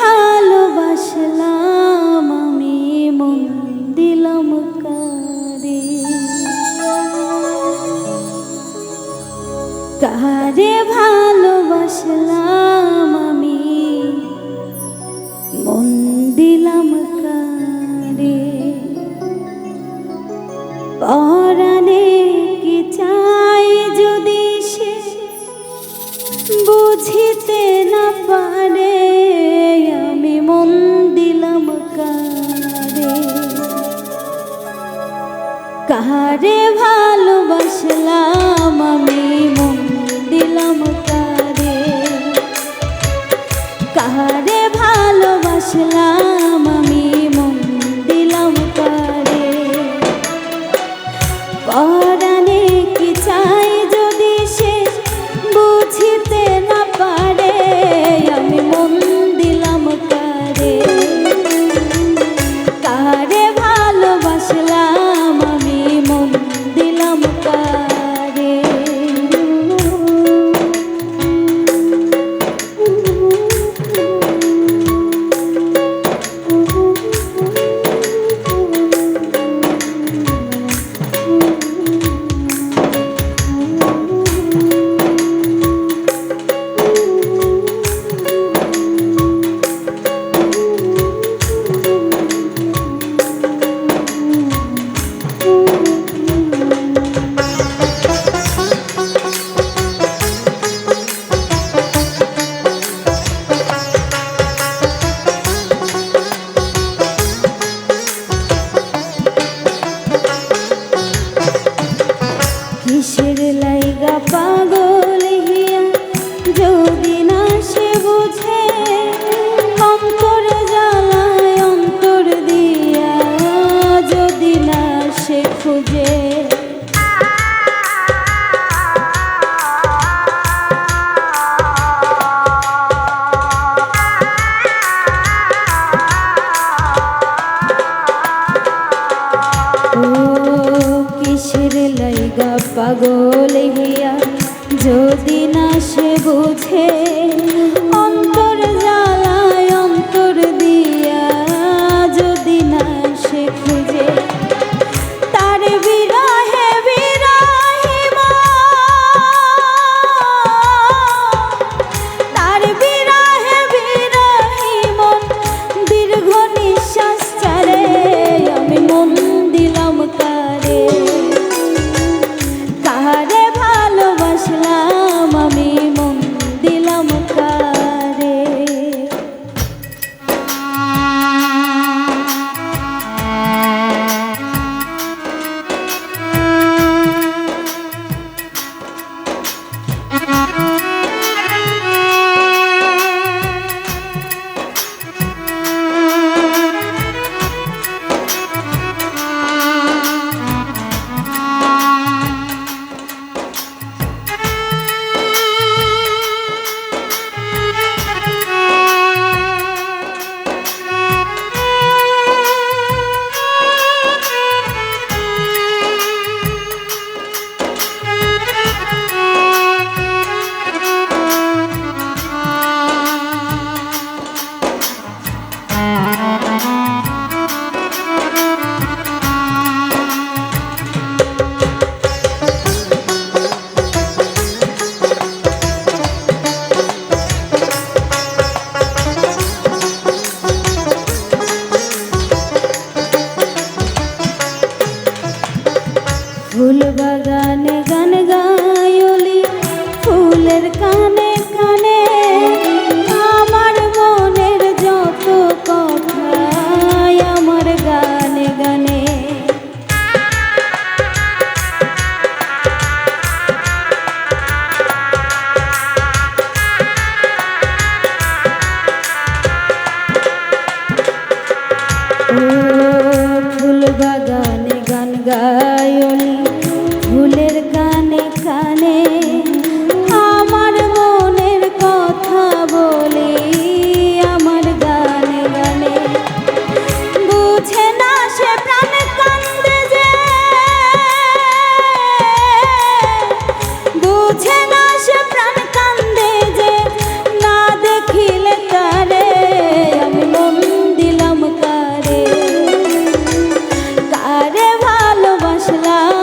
ভালোবাসলাম আমি, মন দিলাম কারে কারে ভালোবাসলাম আমি, মন দিলাম কারে পরাণে কি চাই যদি সে বুঝিতে না পারে? আমি মন দিলাম কারে। কারে ভালোবাসলাম কিসের লাইগা পাগল হিয়া যদি না সে বুঝে ফুল বাগানে গান গায়লি ফুলের কান Tesla.